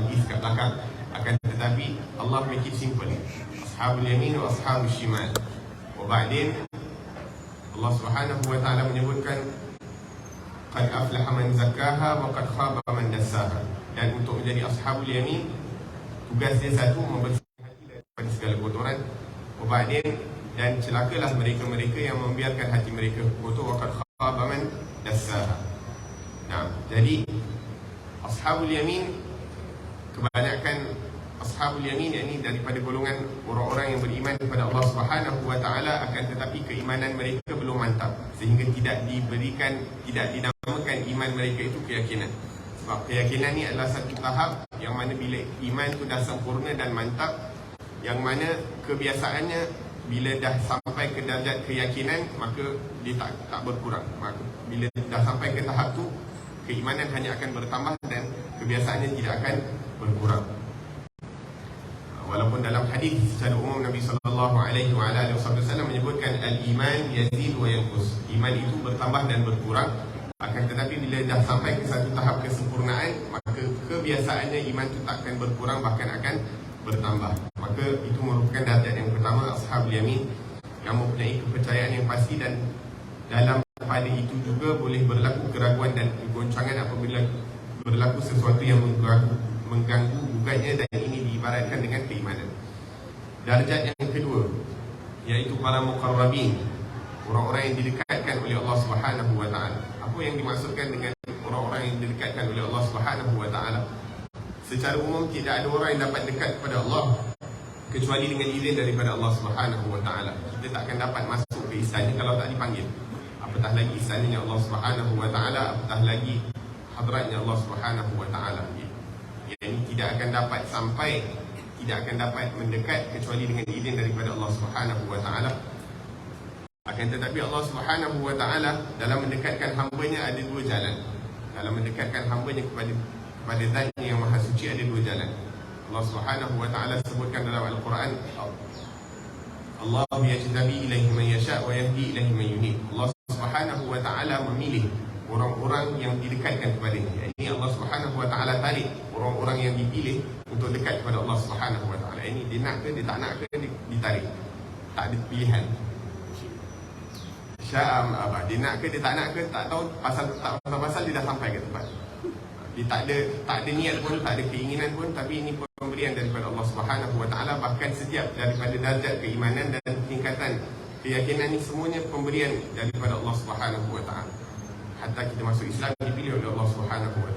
hadis kat belakang. Akan tetapi Allah make it simple ashabul yamin wa ashabul shimal. Wa ba'din Allah Subhanahu wa taala menyebutkan qad aflaha man zakkaha wa qad khaba man dassaha. Dan untuk menjadi ashabul yamin tugas dia satu membersihkan hati daripada segala kotoran wa ba'din dan celakalah mereka-mereka yang membiarkan hati mereka kotor. Wa qad khaba man dassaha. Nah jadi ashabul yamin kebanyakan ashabul yamin yakni daripada golongan orang-orang yang beriman kepada Allah Subhanahu wa taala akan tetapi keimanan mereka belum mantap. Sehingga tidak diberikan tidak dinamakan iman mereka itu keyakinan. Sebab keyakinan ni adalah satu tahap yang mana bila iman tu dah sempurna dan mantap yang mana kebiasaannya bila dah sampai ke darjat keyakinan maka dia tak tak berkurang. Maka bila dah sampai ke tahap tu keimanan hanya akan bertambah dan kebiasaannya tidak akan berkurang walaupun dalam hadis secara umum Nabi sallallahu alaihi wa alihi wasallam menyebutkan al-iman yazid wa yanqus. Iman itu bertambah dan berkurang. Akan tetapi bila dah sampai ke satu tahap kesempurnaan, maka kebiasaannya iman itu tak akan berkurang bahkan akan bertambah. Maka itu merupakan darjat yang pertama ashabul yamin yang mempunyai kepercayaan yang pasti dan dalam pada itu juga boleh berlaku keraguan dan goncangan apabila berlaku sesuatu yang mengganggu, mengganggu bukannya dan ini diibaratkan dengan keimanan. Darjat yang kedua iaitu para muqarrabin, orang-orang yang didekatkan oleh Allah Subhanahu wa taala. Apa yang dimaksudkan dengan orang-orang yang didekatkan oleh Allah Subhanahu wa taala? Secara umum tidak ada orang yang dapat dekat kepada Allah kecuali dengan izin daripada Allah Subhanahu wa taala. Kita tak akan dapat masuk ke istana kalau tak dipanggil. Apatah lagi istananya Allah Subhanahu wa taala, apatah lagi hadratnya Allah Subhanahu wa taala. Yang tidak akan dapat sampai tidak akan dapat mendekat kecuali dengan izin daripada Allah Subhanahu wa taala. Akan tetapi Allah Subhanahu wa taala dalam mendekatkan hamba-Nya ada dua jalan. Dalam mendekatkan hamba-Nya kepada kepada zat yang maha suci ada dua jalan. Allah Subhanahu wa taala sebutkan dalam Al-Quran Allah yajtabi ilaihi man yasha wa yahdi ilaihi man yunib. Allah Subhanahu wa taala memilih orang-orang yang didekatkan kepadanya. Ini Allah Subhanahu wa taala tarik orang-orang yang dipilih untuk dekat kepada Allah Subhanahu wa taala. Ini dia nak ke dia tak nak ke dia ditarik. Tak ada pilihan. Syam apa dia nak ke dia tak nak ke tak tahu pasal tak pasal-pasal dia dah sampai ke tempat. Dia tak ada tak ada niat pun, tak ada keinginan pun tapi ini pemberian daripada Allah Subhanahu wa taala bahkan setiap daripada darjat keimanan dan tingkatan keyakinan ini semuanya pemberian daripada Allah Subhanahu wa taala. Hatta kita masuk Islam dipilih oleh Allah Subhanahu wa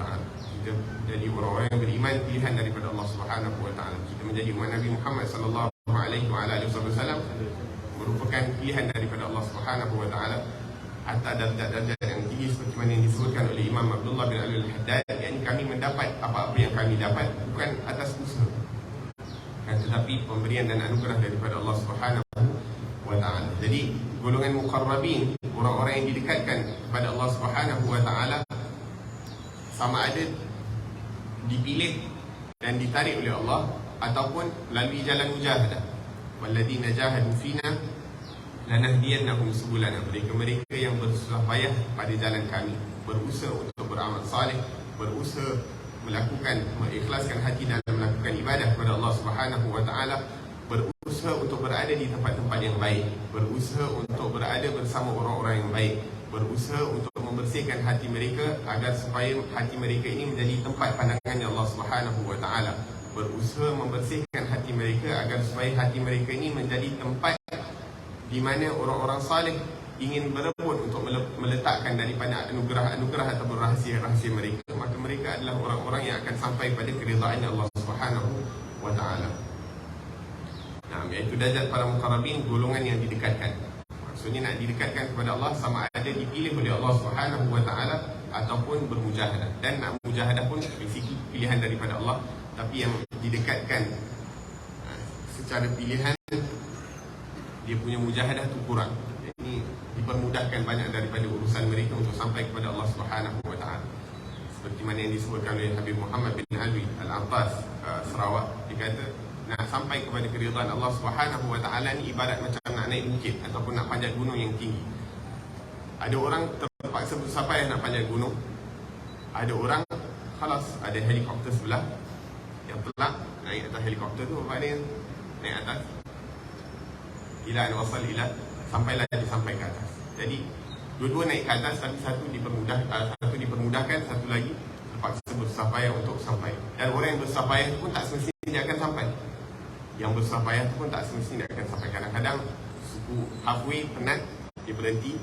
taala. Kita jadi orang-orang beriman pilihan daripada Allah Subhanahu wa taala. Kita menjadi umat Nabi Muhammad sallallahu alaihi wasallam merupakan pilihan daripada Allah Subhanahu wa taala. Hatta darjat-darjat yang tinggi seperti mana yang disebutkan oleh Imam Abdullah bin Ali Al-Haddad yang kami mendapat apa-apa yang kami dapat bukan atas usaha. Kan, tetapi pemberian dan anugerah daripada Allah Subhanahu wa taala. Jadi golongan muqarrabin, orang-orang yang didekatkan kepada Allah Subhanahu wa taala sama ada dipilih dan ditarik oleh Allah ataupun melalui jalan mujahadah. Walladzina jahadu fina lanahdiyannahum subulana. Mereka-mereka yang bersusah payah pada jalan kami, berusaha untuk beramal saleh, berusaha melakukan mengikhlaskan hati dalam melakukan ibadah kepada Allah Subhanahu wa taala berusaha untuk berada di tempat-tempat yang baik, berusaha untuk berada bersama orang-orang yang baik, berusaha untuk membersihkan hati mereka agar supaya hati mereka ini menjadi tempat pandangannya Allah Subhanahu wa taala. Berusaha membersihkan hati mereka agar supaya hati mereka ini menjadi tempat di mana orang-orang saleh ingin berebut untuk meletakkan daripada anugerah-anugerah ataupun rahsia-rahsia mereka. Maka mereka adalah orang-orang yang akan sampai pada keridhaan Allah Subhanahu wa taala. Nah, iaitu darjat para mukarrabin golongan yang didekatkan. Maksudnya nak didekatkan kepada Allah sama ada dipilih oleh Allah Subhanahu wa taala ataupun bermujahadah. Dan nak mujahadah pun basically pilihan daripada Allah, tapi yang didekatkan secara pilihan dia punya mujahadah tu kurang. Ini dipermudahkan banyak daripada urusan mereka untuk sampai kepada Allah Subhanahu wa taala. Seperti mana yang disebutkan oleh Habib Muhammad bin Alwi Al-Abbas uh, Sarawak dia kata nak sampai kepada keridhaan Allah Subhanahu wa taala ni ibarat macam nak naik bukit ataupun nak panjat gunung yang tinggi. Ada orang terpaksa bersampai nak panjat gunung. Ada orang khalas ada helikopter sebelah yang telah naik atas helikopter tu bapak dia naik atas ila an wasal ila sampailah dia sampai ke atas jadi dua-dua naik ke atas tapi satu dipermudah uh, satu dipermudahkan satu lagi terpaksa payah untuk sampai dan orang yang payah pun tak semestinya dia akan sampai yang bersusah payah pun tak semestinya dia akan sampai kadang-kadang suku halfway penat dia berhenti.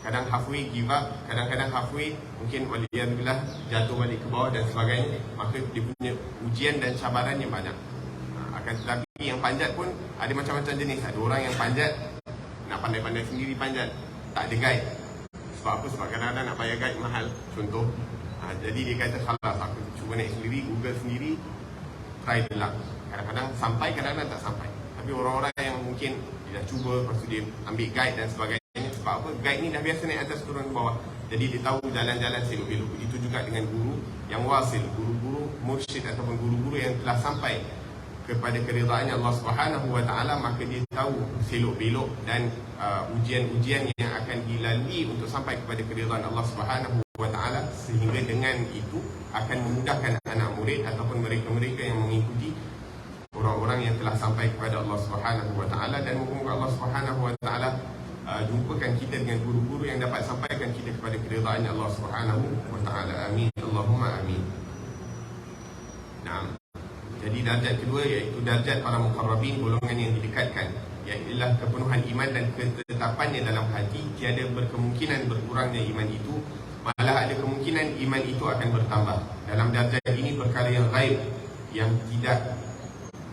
Kadang halfway give up. Kadang-kadang halfway mungkin waliyadzubillah jatuh balik ke bawah dan sebagainya. Maka dia punya ujian dan cabaran yang banyak. Ha, akan tetapi yang panjat pun ada macam-macam jenis. Ada orang yang panjat nak pandai-pandai sendiri panjat. Tak ada guide. Sebab apa? sebab kadang-kadang nak bayar guide mahal. Contoh ha, jadi dia kata kalau aku cuba naik sendiri google sendiri try the luck kadang-kadang sampai kadang-kadang tak sampai tapi orang-orang yang mungkin dia dah cuba lepas tu dia ambil guide dan sebagainya sebab apa? Guide ni dah biasa naik atas turun ke bawah. Jadi dia tahu jalan-jalan selok-belok. Itu juga dengan guru yang wasil, guru-guru mursyid ataupun guru-guru yang telah sampai kepada keridaan Allah Subhanahu Wa Taala maka dia tahu selok-belok dan uh, ujian-ujian yang akan dilalui untuk sampai kepada keridaan Allah Subhanahu Wa Taala sehingga dengan itu akan memudahkan anak murid ataupun mereka-mereka yang mengikuti orang-orang yang telah sampai kepada Allah Subhanahu Wa Taala dan moga Allah Subhanahu Wa Taala uh, jumpakan kita dengan guru-guru yang dapat sampaikan keridaan Allah Subhanahu wa taala. Amin. Allahumma amin. Nah, jadi darjat kedua iaitu darjat para muqarrabin golongan yang didekatkan ialah kepenuhan iman dan ketetapannya dalam hati tiada berkemungkinan berkurangnya iman itu malah ada kemungkinan iman itu akan bertambah dalam darjat ini perkara yang gaib yang tidak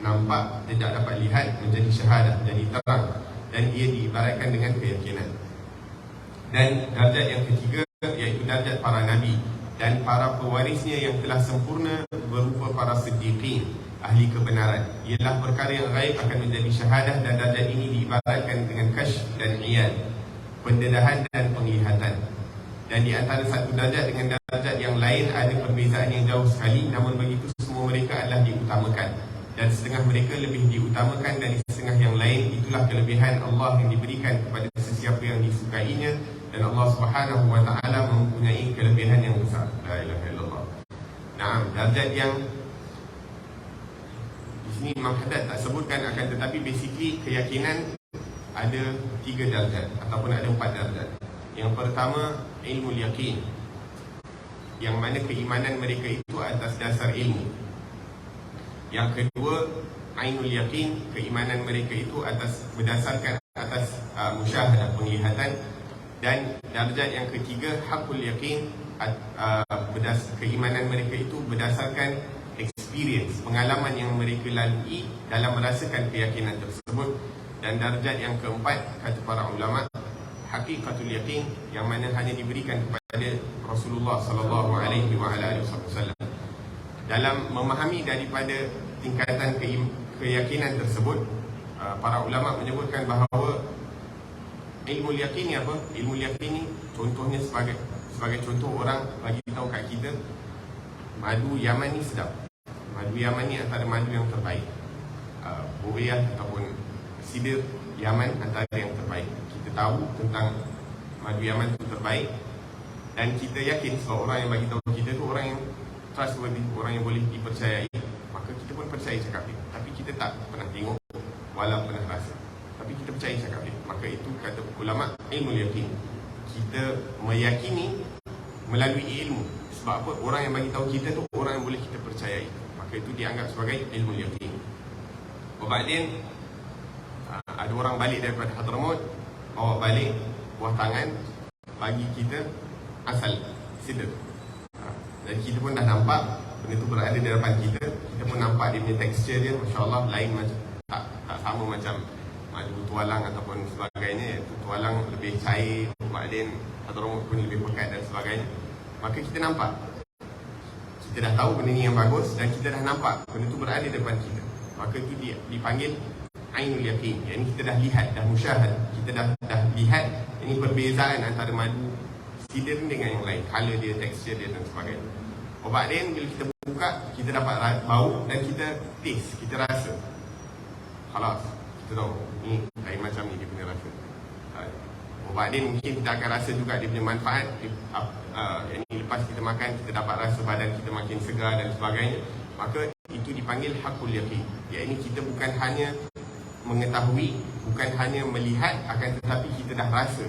nampak tidak dapat lihat menjadi syahadah jadi terang dan ia diibaratkan dengan keyakinan. Dan darjat yang ketiga iaitu darjat para nabi dan para pewarisnya yang telah sempurna berupa para siddiqin ahli kebenaran. Ialah perkara yang gaib akan menjadi syahadah dan darjat ini diibaratkan dengan kash dan iyad, pendedahan dan penglihatan. Dan di antara satu darjat dengan darjat yang lain ada perbezaan yang jauh sekali namun begitu semua mereka adalah diutamakan dan setengah mereka lebih diutamakan dari setengah yang lain itulah kelebihan Allah yang diberikan kepada sesiapa yang disukainya dan Allah Subhanahu wa taala mempunyai kelebihan yang besar. La ilaha illallah. Nah darjat yang di sini Imam Haddad tak sebutkan akan tetapi basically keyakinan ada tiga darjat ataupun ada empat darjat yang pertama ilmu yakin yang mana keimanan mereka itu atas dasar ilmu. Yang kedua, ainul yakin, keimanan mereka itu atas berdasarkan atas uh, musyahadah penglihatan dan darjat yang ketiga hakul yakin uh, berdas keimanan mereka itu berdasarkan experience, pengalaman yang mereka lalui dalam merasakan keyakinan tersebut. Dan darjat yang keempat kata para ulama hakikatul yakin yang mana hanya diberikan kepada Rasulullah sallallahu alaihi wasallam. Dalam memahami daripada tingkatan keyakinan tersebut uh, para ulama menyebutkan bahawa ilmu yakin ni apa? Ilmu yakin ni contohnya sebagai sebagai contoh orang bagi tahu kat kita madu Yaman ni sedap. Madu Yaman ni antara madu yang terbaik. Uh, Buriah ataupun sidir Yaman antara yang terbaik. Kita tahu tentang madu Yaman tu terbaik dan kita yakin sebab orang yang bagi tahu kita tu orang yang trustworthy, orang yang boleh dipercayai Maka kita pun percaya cakap dia. Tapi kita tak pernah tengok Walau pernah rasa Tapi kita percaya cakap dia Maka itu kata ulama ilmu yakin Kita meyakini melalui ilmu. Sebab apa? Orang yang bagi tahu kita tu Orang yang boleh kita percayai. Maka itu dianggap sebagai ilmu yakin Kemudian ah, Ada orang balik daripada Hadramaut Bawa balik buah tangan Bagi kita asal Sidr dan kita pun dah nampak benda tu berada di depan kita. Kita pun nampak dia punya tekstur dia Masya Allah lain macam tak, tak sama macam madu tualang ataupun sebagainya tualang lebih cair makdin atau rumah pun lebih pekat dan sebagainya maka kita nampak. Kita dah tahu benda ni yang bagus dan kita dah nampak benda tu berada di depan kita. Maka itu dipanggil Ainul Yakin. Yang kita dah lihat, dah musyahad. Kita dah dah lihat ini perbezaan antara madu Sidir dengan yang lain Color dia, tekstur dia dan sebagainya. Obat dia bila kita buka Kita dapat bau dan kita taste Kita rasa. Halas Kita tahu Ni lain macam ni dia punya rasa. Obat dia mungkin kita akan rasa juga dia punya manfaat. Uh, uh, Yang ni lepas kita makan Kita dapat rasa badan kita makin segar dan sebagainya. Maka itu dipanggil hakul yakin. Iaitu kita bukan hanya mengetahui, bukan hanya melihat akan tetapi kita dah rasa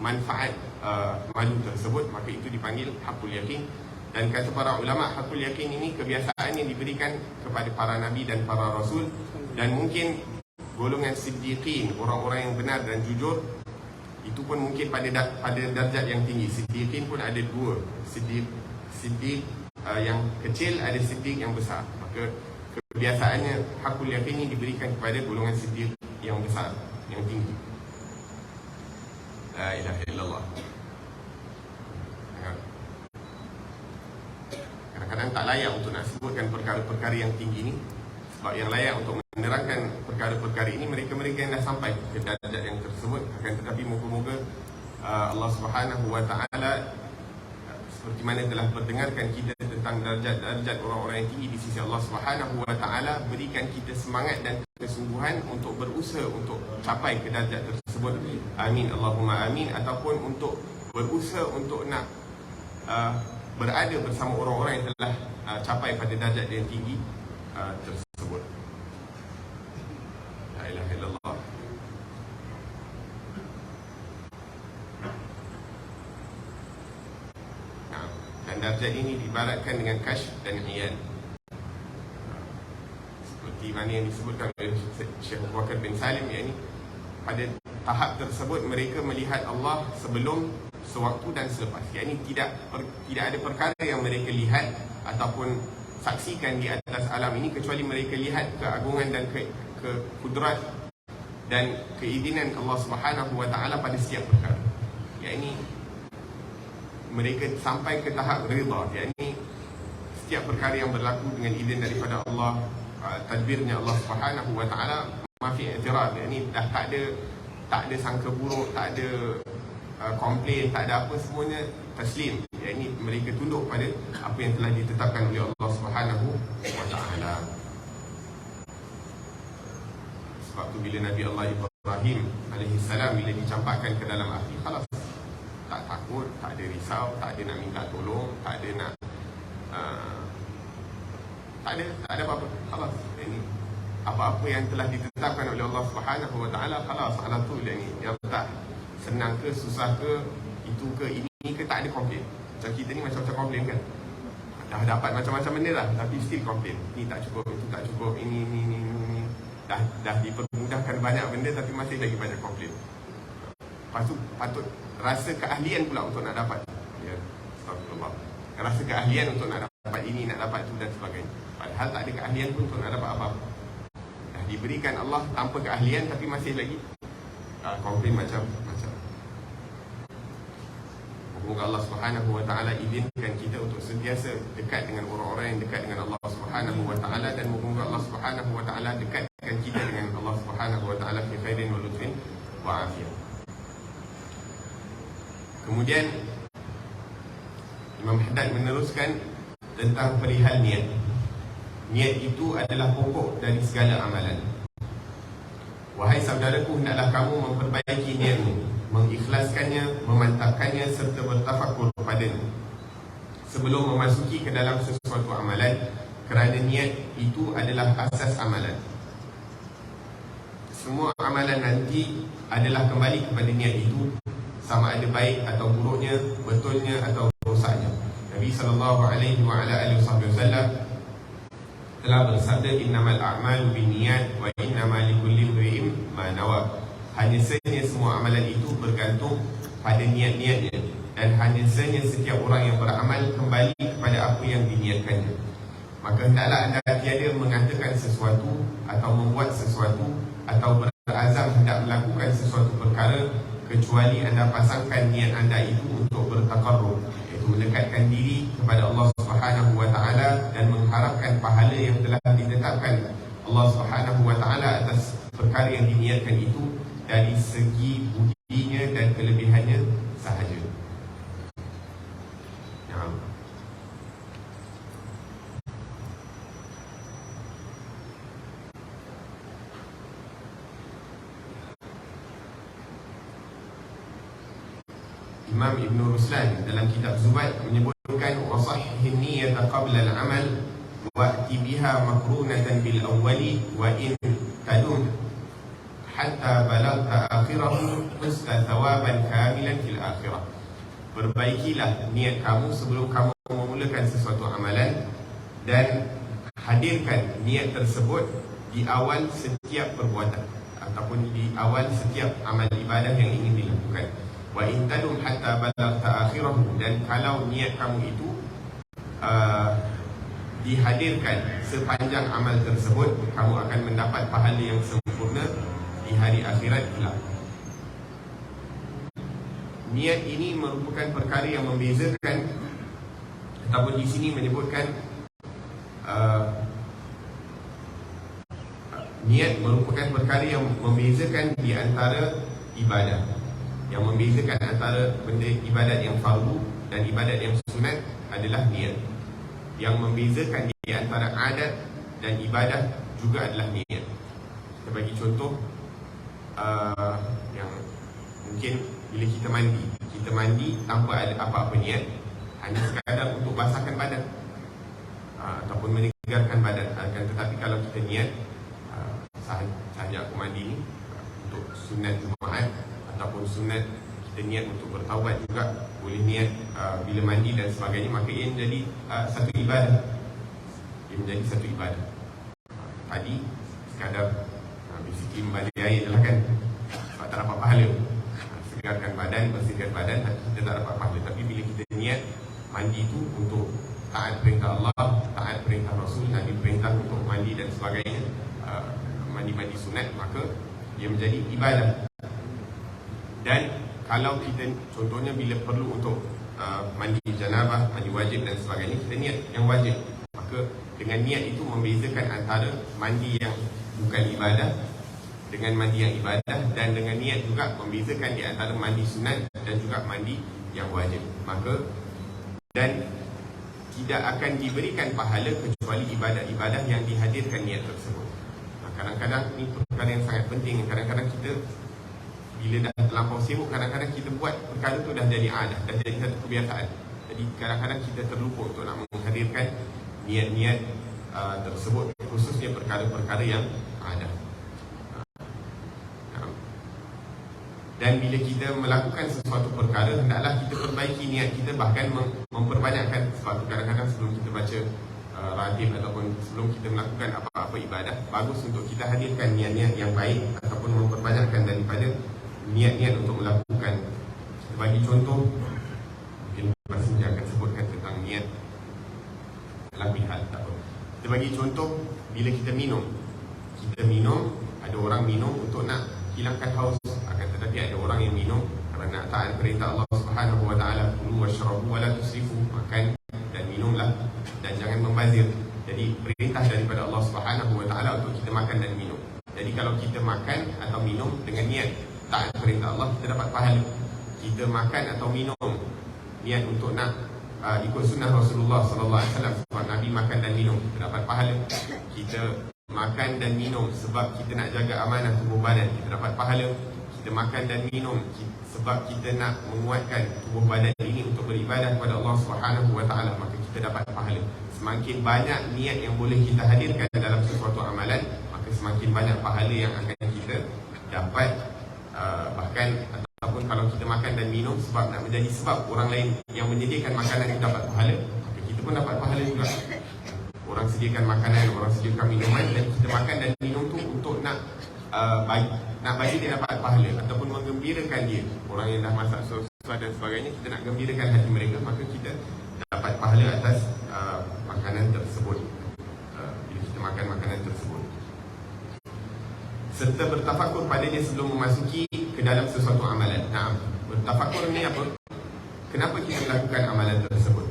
manfaat uh, malu tersebut. Maka itu dipanggil hakul yakin dan kata para ulama hakul yakin ini kebiasaan yang diberikan kepada para nabi dan para rasul. Dan mungkin golongan siddiqin orang-orang yang benar dan jujur itu pun mungkin pada pada darjat yang tinggi. Siddiqin pun ada dua. Siddiq siddiq uh, yang kecil ada siddiq yang besar. Maka kebiasaannya hakul yakin ini diberikan kepada golongan siddiq yang besar yang tinggi. La ilaha illallah. Kadang-kadang tak layak untuk nak sebutkan perkara-perkara yang tinggi ini sebab yang layak untuk menerangkan perkara-perkara ini mereka-mereka yang dah sampai ke darjat yang tersebut. Akan tetapi moga-moga uh, Allah Subhanahu wa taala seperti mana telah berdengarkan kita tentang darjat-darjat orang-orang yang tinggi di sisi Allah Subhanahu wa taala berikan kita semangat dan kesungguhan untuk berusaha untuk capai ke darjat tersebut. Amin Allahumma amin. Ataupun untuk berusaha untuk nak uh, berada bersama orang-orang yang telah uh, capai pada darjat yang tinggi uh, tersebut ilaha illallah. Dan darjat ini dibaratkan dengan kash dan iyan. Seperti mana yang disebutkan oleh Syekh Abu Bakar bin Salim ini pada tahap tersebut mereka melihat Allah sebelum sewaktu dan selepas. Yakni tidak per, tidak ada perkara yang mereka lihat ataupun saksikan di atas alam ini kecuali mereka lihat keagungan dan ke, ke kudrat dan keizinan Allah Subhanahu wa taala pada setiap perkara. Ya ini mereka sampai ke tahap redha, yakni setiap perkara yang berlaku dengan izin daripada Allah, uh, tadbirnya Allah Subhanahu wa taala, mafi i'tirad, yakni dah tak ada tak ada sangka buruk, tak ada uh, komplain, tak ada apa semuanya taslim. Yakni mereka tunduk pada apa yang telah ditetapkan oleh Allah Subhanahu wa taala. Sebab tu bila Nabi Allah Ibrahim alaihi salam bila dicampakkan ke dalam api khalas tak takut, tak ada risau, tak ada nak minta tolong, tak ada nak uh, tak ada, tak ada apa-apa. Khalas. Ini apa-apa yang telah ditetapkan oleh Allah Subhanahu wa taala khalas ala tu ini. Yang tak senang ke susah ke itu ke ini ke tak ada komplain. Macam kita ni macam-macam komplain kan. Dah dapat macam-macam benda lah tapi still komplain. Ini tak cukup, itu tak cukup, ini ini ini, ini dah dah dipermudahkan banyak benda tapi masih lagi banyak komplain. Lepas tu patut rasa keahlian pula untuk nak dapat. Ya, astagfirullah. Rasa keahlian untuk nak dapat ini, nak dapat itu dan sebagainya. Padahal tak ada keahlian pun untuk nak dapat apa-apa. Dah diberikan Allah tanpa keahlian tapi masih lagi uh, komplain macam macam. Semoga Allah Subhanahu Wa Taala izinkan kita untuk sentiasa dekat dengan orang-orang yang dekat dengan Allah Subhanahu Wa Taala dan semoga Allah Subhanahu Wa Taala dekatkan kita dengan Allah Subhanahu Wa Taala fi khairin wa lutfin wa afiyah. Kemudian Imam Haddad meneruskan tentang perihal niat. Niat itu adalah pokok dari segala amalan. Wahai saudaraku, hendaklah kamu memperbaiki niatmu mengikhlaskannya, memantapkannya serta bertafakur padanya sebelum memasuki ke dalam sesuatu amalan kerana niat itu adalah asas amalan semua amalan nanti adalah kembali kepada niat itu sama ada baik atau buruknya, betulnya atau rosaknya Nabi SAW telah bersabda innamal a'malu binniyat wa innamal likulli imrin ma nawa hanya sahaja semua amalan itu bergantung pada niat-niatnya dan hanya sahaja setiap orang yang beramal kembali kepada apa yang diniatkannya. Maka hendaklah anda tiada mengatakan sesuatu atau membuat sesuatu atau berazam hendak melakukan sesuatu perkara kecuali anda pasangkan niat anda itu untuk bertakarrub iaitu mendekatkan diri kepada Allah Subhanahu wa taala dan mengharapkan pahala yang telah ditetapkan Allah Subhanahu wa taala atas perkara yang diniatkan itu dari segi budinya dan kelebihannya sahaja. Ya. Imam Ibn Ruslan dalam kitab Zubat menyebutkan wasahhin niyata qabla al-amal wa'ti biha makrunatan bil awwali wa in tadum hatta balagta akhirahu fusta thawaban kamilan fil akhirah. Perbaikilah niat kamu sebelum kamu memulakan sesuatu amalan dan hadirkan niat tersebut di awal setiap perbuatan ataupun di awal setiap amal ibadah yang ingin dilakukan wa in hatta balagta akhirahu. Dan kalau niat kamu itu uh, dihadirkan sepanjang amal tersebut kamu akan mendapat pahala yang sempurna di hari akhirat kelak. Niat ini merupakan perkara yang membezakan ataupun di sini menyebutkan uh, niat merupakan perkara yang membezakan di antara ibadah yang membezakan antara benda ibadat yang fardu dan ibadat yang sunat adalah niat yang membezakan di antara adat dan ibadah juga adalah niat. Kita bagi contoh uh, yang mungkin bila kita mandi, kita mandi tanpa ada apa-apa niat, hanya sekadar untuk basahkan badan uh, ataupun menyegarkan badan. Akan tetapi kalau kita niat uh, sahaja aku mandi ni uh, untuk sunat Jumaat ataupun sunat kita niat untuk bertaubat juga boleh niat uh, bila mandi dan sebagainya maka ia menjadi uh, satu ibadah ia menjadi satu ibadah tadi sekadar uh, basically membalik air lah kan. Sebab tak dapat pahala. Uh, segarkan badan, bersihkan badan kita tak dapat pahala. Tapi bila kita niat mandi tu untuk taat perintah Allah taat perintah Rasul Nabi perintah untuk mandi dan sebagainya uh, mandi-mandi sunat maka ia menjadi ibadah. Dan kalau kita contohnya bila perlu untuk uh, mandi janabah, mandi wajib dan sebagainya kita niat yang wajib maka dengan niat itu membezakan antara mandi yang bukan ibadah dengan mandi yang ibadah dan dengan niat juga membezakan di antara mandi sunat dan juga mandi yang wajib maka dan tidak akan diberikan pahala kecuali ibadah-ibadah yang dihadirkan niat tersebut. Kadang-kadang ini perkara yang sangat penting. Kadang-kadang kita bila dah terlampau sibuk kadang-kadang kita buat perkara tu dah jadi adat dah jadi satu kebiasaan. Jadi kadang-kadang kita terlupa untuk nak menghadirkan niat-niat uh, tersebut khususnya perkara-perkara yang ada dan bila kita melakukan sesuatu perkara hendaklah kita perbaiki niat kita bahkan memperbanyakkan sebab kadang-kadang sebelum kita baca uh, radif ataupun sebelum kita melakukan apa-apa ibadah. Bagus untuk kita hadirkan niat-niat yang baik ataupun memperbanyakkan daripada niat-niat untuk melakukan. Kita bagi contoh mungkin lepas ini akan sebutkan tentang niat dalam pihak tak apa. Kita bagi contoh bila kita minum kita minum ada orang minum untuk nak hilangkan haus akan tetapi ada orang yang minum kerana nak taat perintah Allah Subhanahu wa taala kulu washrabu wa la tusrifu makan dan minumlah dan jangan membazir jadi perintah daripada Allah Subhanahu wa taala untuk kita makan dan minum jadi kalau kita makan atau minum dengan niat taat perintah Allah kita dapat pahala kita makan atau minum. Niat untuk nak uh, ikut sunnah Rasulullah sallallahu alaihi wasallam. Sebab Nabi makan dan minum. Kita dapat pahala. Kita makan dan minum sebab kita nak jaga amanah tubuh badan. Kita dapat pahala. Kita makan dan minum sebab kita nak menguatkan tubuh badan ini untuk beribadah kepada Allah Subhanahu wa taala. Maka kita dapat pahala. Semakin banyak niat yang boleh kita hadirkan dalam sesuatu amalan maka semakin banyak pahala yang akan kita dapat Uh, bahkan kalau kita makan dan minum sebab nak menjadi sebab orang lain yang menyediakan makanan yang dapat pahala maka kita pun dapat pahala juga. Orang sediakan makanan orang sediakan minuman dan kita makan dan minum tu untuk nak uh, bagi, nak bagi dia dapat pahala ataupun menggembirakan dia. Orang yang dah masak sesuatu dan sebagainya kita nak gembirakan hati mereka maka kita dapat pahala atas uh, makanan tersebut. Uh, bila kita makan makanan tersebut. Serta bertafakur padanya sebelum memasuki dalam sesuatu amalan. Nah, bertafakur ni apa? Kenapa kita lakukan amalan tersebut?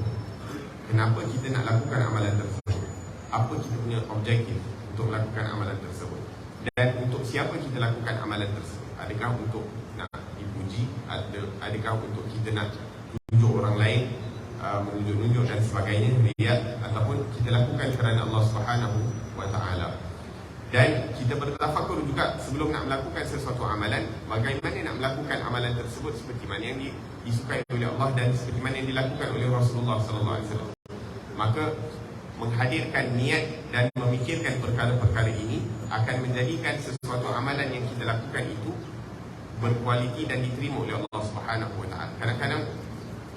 Kenapa kita nak lakukan amalan tersebut? Apa kita punya objektif untuk melakukan amalan tersebut? Dan untuk siapa kita lakukan amalan tersebut? Adakah untuk nak dipuji? Adakah untuk kita nak tunjuk orang lain? Uh, menunjuk-nunjuk dan sebagainya lihat ataupun kita lakukan kerana Allah Subhanahu wa taala dan kita bertafakur juga sebelum nak melakukan sesuatu amalan bagaimana nak melakukan amalan tersebut seperti mana yang disukai oleh Allah dan seperti mana yang dilakukan oleh Rasulullah sallallahu alaihi wasallam maka menghadirkan niat dan memikirkan perkara-perkara ini akan menjadikan sesuatu amalan yang kita lakukan itu berkualiti dan diterima oleh Allah Subhanahu Wa Taala. Kadang-kadang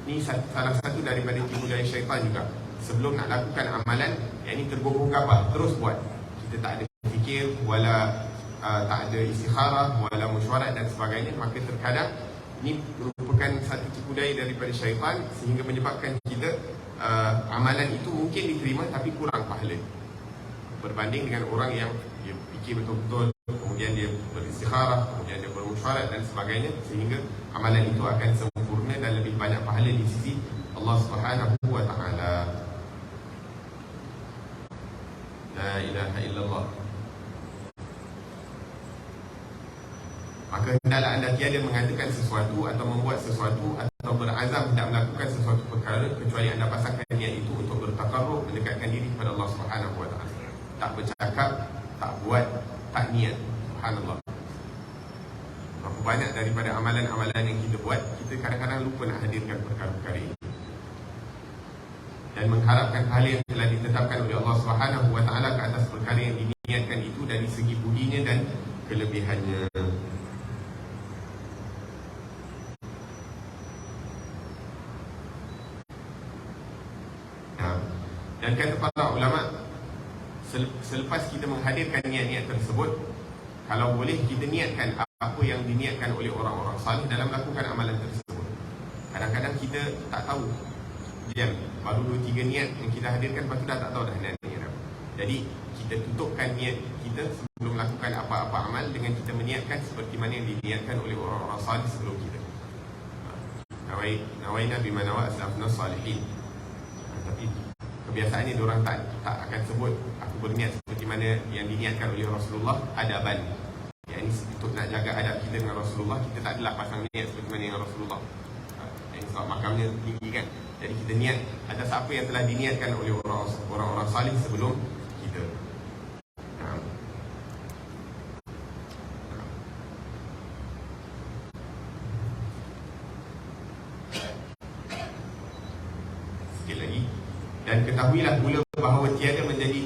ni salah satu daripada tipu daya syaitan juga. Sebelum nak lakukan amalan, yang ini tergopoh kapal, terus buat. Kita tak ada fikir, wala uh, tak ada istikharah, wala mesyuarat dan sebagainya, maka terkadang ini merupakan satu tipu daya daripada syaitan sehingga menyebabkan kita uh, amalan itu mungkin diterima tapi kurang pahala. Berbanding dengan orang yang dia fikir betul-betul kemudian dia beristikharah kemudian dia bermusyarat dan sebagainya sehingga amalan itu akan sempurna dan lebih banyak pahala di sisi Allah Subhanahu wa taala. La ilaha illallah Maka hendaklah anda tiada mengatakan sesuatu atau membuat sesuatu atau berazam tidak melakukan sesuatu perkara kecuali anda pasangkan niat itu untuk bertakarruf mendekatkan diri kepada Allah Subhanahu wa taala. Tak bercakap, tak buat, tak niat. Subhanallah. Berapa banyak daripada amalan-amalan yang kita buat, kita kadang-kadang lupa nak hadirkan perkara-perkara ini. Dan mengharapkan hal yang telah ditetapkan oleh Allah Subhanahu wa taala ke atas perkara yang diniatkan itu dari segi budinya dan kelebihannya. Dan kata para ulama Selepas kita menghadirkan niat-niat tersebut Kalau boleh kita niatkan apa yang diniatkan oleh orang-orang salih Dalam melakukan amalan tersebut. Kadang-kadang kita tak tahu. Diam, baru dua tiga niat yang kita hadirkan Lepas tu dah tak tahu dah niat niat apa. Jadi kita tutupkan niat kita Sebelum melakukan apa-apa amal Dengan kita meniatkan seperti mana yang diniatkan oleh orang-orang salih sebelum kita. Nawai, nawai Nabi Manawa Aslafna Salihin. Tapi kebiasaannya orang tak tak akan sebut aku berniat seperti mana yang diniatkan oleh Rasulullah adaban yang ini untuk nak jaga adab kita dengan Rasulullah kita tak adalah pasang niat seperti mana yang Rasulullah. Yang sebab makamnya tinggi kan. Jadi kita niat ada siapa yang telah diniatkan oleh orang-orang salih sebelum kita dan ketahuilah pula bahawa tiada menjadi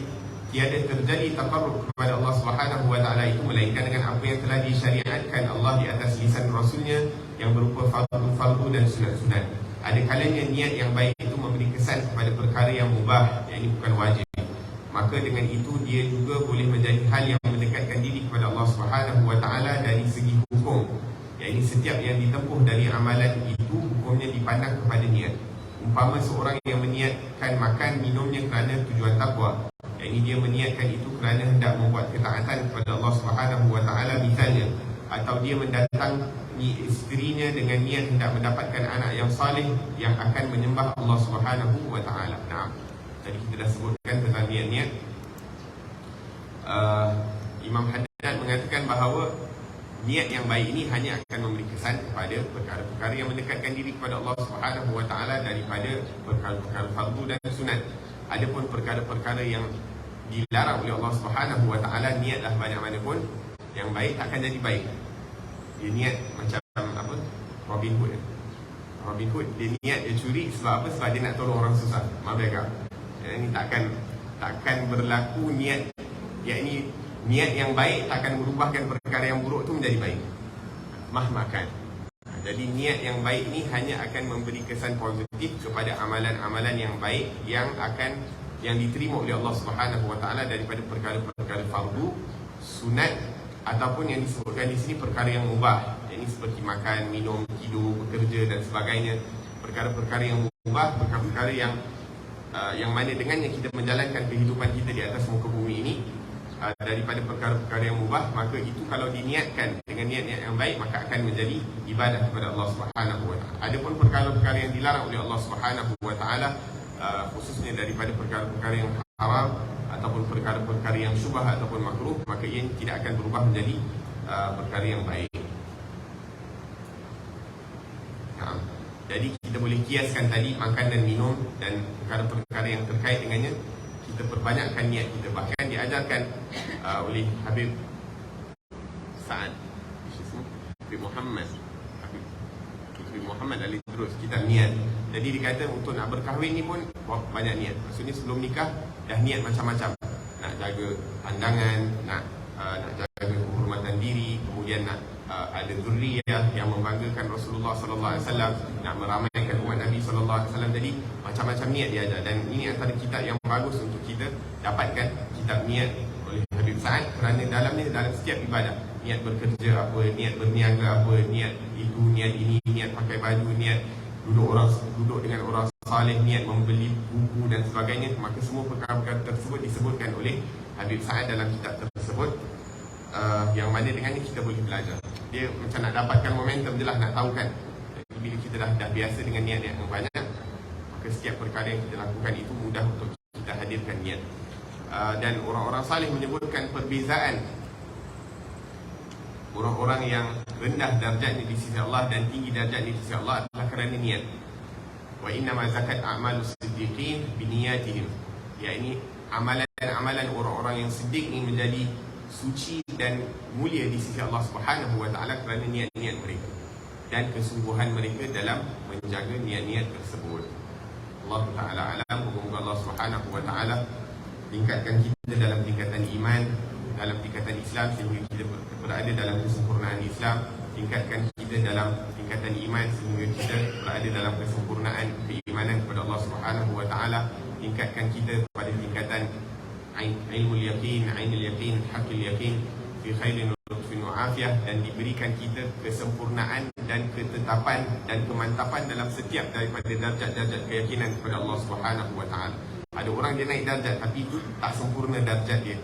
tiada takarrub kepada Allah Subhanahu wa taala itu melainkan dengan apa yang telah disyariatkan Allah di atas lisan rasulnya yang berupa fardu-fardu dan sunat-sunat. Ada kalanya niat yang baik itu memberi kesan kepada perkara yang mubah yang ini bukan wajib. Maka dengan itu dia juga boleh menjadi hal yang mendekatkan diri kepada Allah Subhanahu wa taala dari segi hukum. Yang ini setiap yang ditempuh dari amalan itu hukumnya dipandang kepada niat. Umpama seorang yang meniatkan makan minumnya kerana tujuan takwa Yang ini dia meniatkan itu kerana hendak membuat Allah Subhanahu Wa Taala misalnya Atau dia mendatangi isterinya dengan niat hendak mendapatkan anak yang salih Yang akan menyembah Allah Subhanahu Wa Taala. Nah, tadi kita dah sebutkan tentang niat-niat uh, Imam Haddad mengatakan bahawa niat yang baik ini hanya akan memberi kesan kepada perkara-perkara yang mendekatkan diri kepada Allah Subhanahu wa taala daripada perkara-perkara fardu dan sunat. Adapun perkara-perkara yang dilarang oleh Allah Subhanahu wa taala niatlah banyak mana pun yang baik takkan jadi baik. Dia niat macam apa? Robin Hood. Robin Hood dia niat dia curi sebab apa? Sebab dia nak tolong orang susah. Maaf ya kak. Ini takkan takkan berlaku niat yakni niat yang baik takkan merubahkan perkara yang buruk itu menjadi baik. Mah makan. Ha, jadi niat yang baik ini hanya akan memberi kesan positif kepada amalan-amalan yang baik yang akan yang diterima oleh Allah Subhanahu Wa Taala daripada perkara-perkara fardu, sunat ataupun yang disebutkan di sini perkara yang mubah. Ini seperti makan, minum, tidur, bekerja dan sebagainya. Perkara-perkara yang mubah, perkara-perkara yang uh, yang mana dengannya kita menjalankan kehidupan kita di atas muka bumi ini uh, daripada perkara-perkara yang mubah maka itu kalau diniatkan dengan niat-niat yang baik maka akan menjadi ibadah kepada Allah Subhanahu wa taala. Adapun perkara-perkara yang dilarang oleh Allah Subhanahu wa taala uh, khususnya daripada perkara-perkara yang haram ataupun perkara-perkara yang syubah ataupun makruh maka ia tidak akan berubah menjadi uh, perkara yang baik. Nah, jadi kita boleh kiaskan tadi makan dan minum dan perkara-perkara yang terkait dengannya. Kita perbanyakkan niat kita. Bahkan diajarkan uh, oleh Habib Sa'ad Habib Muhammad. Habib Muhammad Ali Terus kita niat. Jadi dikata untuk nak berkahwin ni pun banyak niat. Maksudnya sebelum nikah dah niat macam-macam. Nak jaga pandangan nak uh, nak jaga kehormatan diri kemudian nak uh, ada zuriyah yang membanggakan Rasulullah sallallahu alaihi wasallam nak meramaikan umat Nabi sallallahu alaihi wasallam. Jadi macam-macam niat dia ada. Dan ini antara kitab yang bagus untuk kita dapatkan kitab niat oleh Habib Sa'ad. Kerana dalam ni dalam setiap ibadah niat bekerja apa niat berniaga apa niat itu niat ini niat pakai baju niat duduk orang duduk dengan orang saleh niat membeli buku dan sebagainya maka semua perkara-perkara tersebut disebutkan oleh Habib Sa'ad dalam kitab tersebut uh, yang mana dengan ini kita boleh belajar. Dia macam nak dapatkan momentum je lah nak tahu kan Jadi bila kita dah, dah biasa dengan niat-niat yang banyak maka setiap perkara yang kita lakukan itu mudah untuk kita hadirkan niat. Uh, dan orang-orang salih menyebutkan perbezaan orang-orang yang rendah darjatnya di sisi Allah dan tinggi darjat di sisi Allah adalah kerana niat wa inna ma zakat a'malus siddiqin biniyatihim yakni amalan-amalan orang-orang yang siddiq ini menjadi suci dan mulia di sisi Allah Subhanahu wa taala kerana niat-niat mereka dan kesungguhan mereka dalam menjaga niat-niat tersebut. Allah taala alam semoga Allah Subhanahu wa taala tingkatkan kita dalam dalam tingkatan Islam sehingga kita berada dalam kesempurnaan Islam, tingkatkan kita dalam tingkatan iman sehingga kita berada dalam kesempurnaan keimanan kepada Allah Subhanahu wa taala, tingkatkan kita pada tingkatan ilmu yakin, ainul yakin, hakil yakin fi khairin lutfin wa afiyah dan diberikan kita kesempurnaan dan ketetapan dan kemantapan dalam setiap daripada darjat-darjat keyakinan kepada Allah Subhanahu wa taala. Ada orang dia naik darjat tapi tak sempurna darjat dia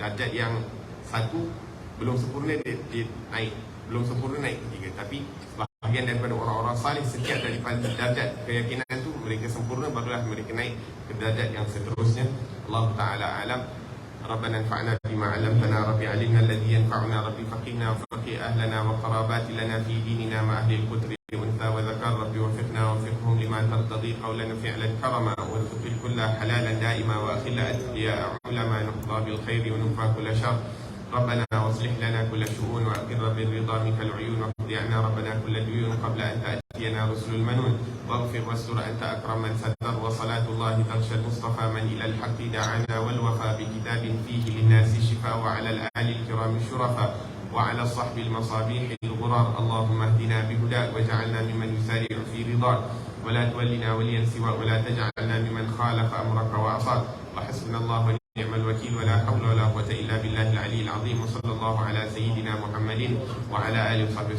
Darjat yang satu belum sempurna dia, dia naik, belum sempurna naik ketiga tapi bahagian daripada orang-orang salih setiap daripada darjat keyakinan itu mereka sempurna barulah mereka naik ke darjat yang seterusnya. Allah taala alam ربنا انفعنا بما علمتنا ربي علمنا الذي ينفعنا ربي فقنا وفقه أهلنا وقرابات لنا في ديننا مع أهل القدر أنثى وذكر ربي وفقنا وفقهم لما ترتضي قولا فعلا كرما الكل حلالا دائما وأخل أتقياء علما نحظى بالخير ونفى كل شر. ربنا واصلح لنا كل شؤون وأقر بالرضا منك العيون واقضي عنا ربنا كل ديون قبل أن تأتينا رسل المنون. واغفر واستر أنت أكرم من ستر وصلاة الله تغشى المصطفى من إلى الحق دعانا والوفى بكتاب فيه للناس شفاء وعلى الآل الكرام الشرفاء وعلى الصحب المصابيح الغرار. اللهم اهدنا بهداك واجعلنا ممن يسارع في رضاك. ولا تولنا وليا سواك ولا تجعلنا ممن خالف أمرك وعصاك وحسبنا الله ونعم الوكيل. ولا حول ولا قوة إلا بالله العلي العظيم. وصلى الله على سيدنا محمد وعلى آله وصحبه